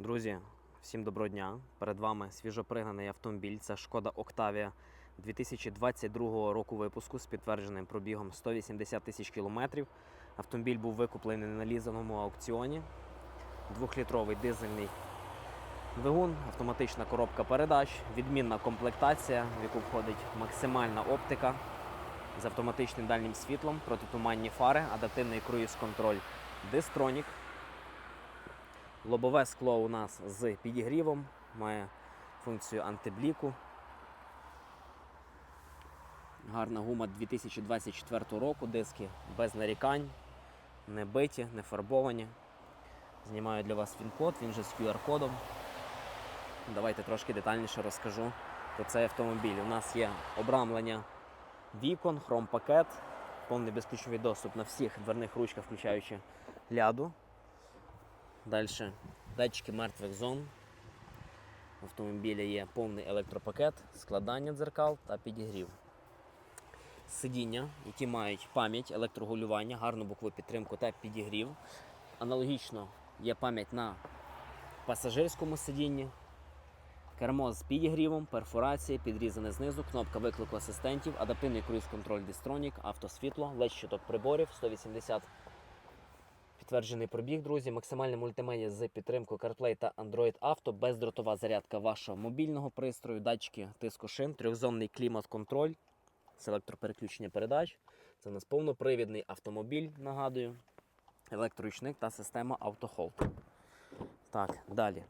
Друзі, всім доброго дня. Перед вами свіжопригнаний автомобіль. Це Шкода Octavia 2022 року випуску з підтвердженим пробігом 180 тисяч кілометрів. Автомобіль був викуплений на лізаному аукціоні. Двохлітровий дизельний двигун, автоматична коробка передач, відмінна комплектація, в яку входить максимальна оптика з автоматичним дальнім світлом, протитуманні фари, адаптивний круїз-контроль Distronic. Лобове скло у нас з підігрівом, має функцію антибліку. Гарна гума 2024 року, диски без нарікань, не биті, не фарбовані. Знімаю для вас він-код, він же з QR-кодом. Давайте трошки детальніше розкажу про цей автомобіль. У нас є обрамлення вікон, хром-пакет, повний безключовий доступ на всіх дверних ручках, включаючи ляду. Далі датчики мертвих зон. В автомобілі є повний електропакет, складання дзеркал та підігрів. Сидіння, які мають пам'ять, електрогулювання, гарну бокову підтримку та підігрів. Аналогічно є пам'ять на пасажирському сидінні. Кермо з підігрівом, перфорація, підрізане знизу, кнопка виклику асистентів, адаптивний круїз-контроль Distronic, автосвітло, LED щиток приборів, 180 Підтверджений пробіг, друзі, максимальне мультимедіа з підтримкою CarPlay та Android Auto, бездротова зарядка вашого мобільного пристрою, датчики тиску шин, трьохзонний клімат-контроль, з електропереключення передач. Це у нас повнопривідний автомобіль, нагадую, електроручник та система автохолд. Так, далі.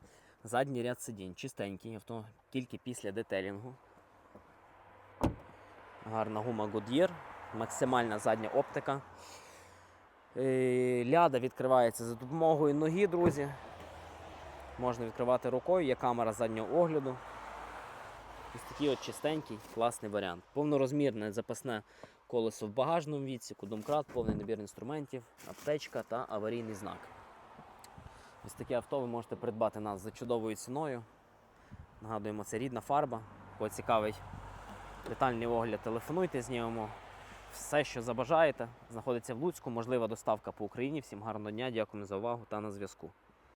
Задній ряд сидінь, чистенький, авто тільки після детелінгу. Гарна гума Goodyear, максимальна задня оптика. Е, Ляда відкривається за допомогою ноги, друзі. Можна відкривати рукою, є камера заднього огляду. Ось такий от чистенький, класний варіант. Повнорозмірне запасне колесо в багажному відсіку, домкрат, повний набір інструментів, аптечка та аварійний знак. Ось таке авто ви можете придбати нас за чудовою ціною. Нагадуємо, це рідна фарба. Кого цікавить детальний огляд, телефонуйте, знімемо все, що забажаєте. Знаходиться в Луцьку, можлива доставка по Україні. Всім гарного дня, дякуємо за увагу та на зв'язку.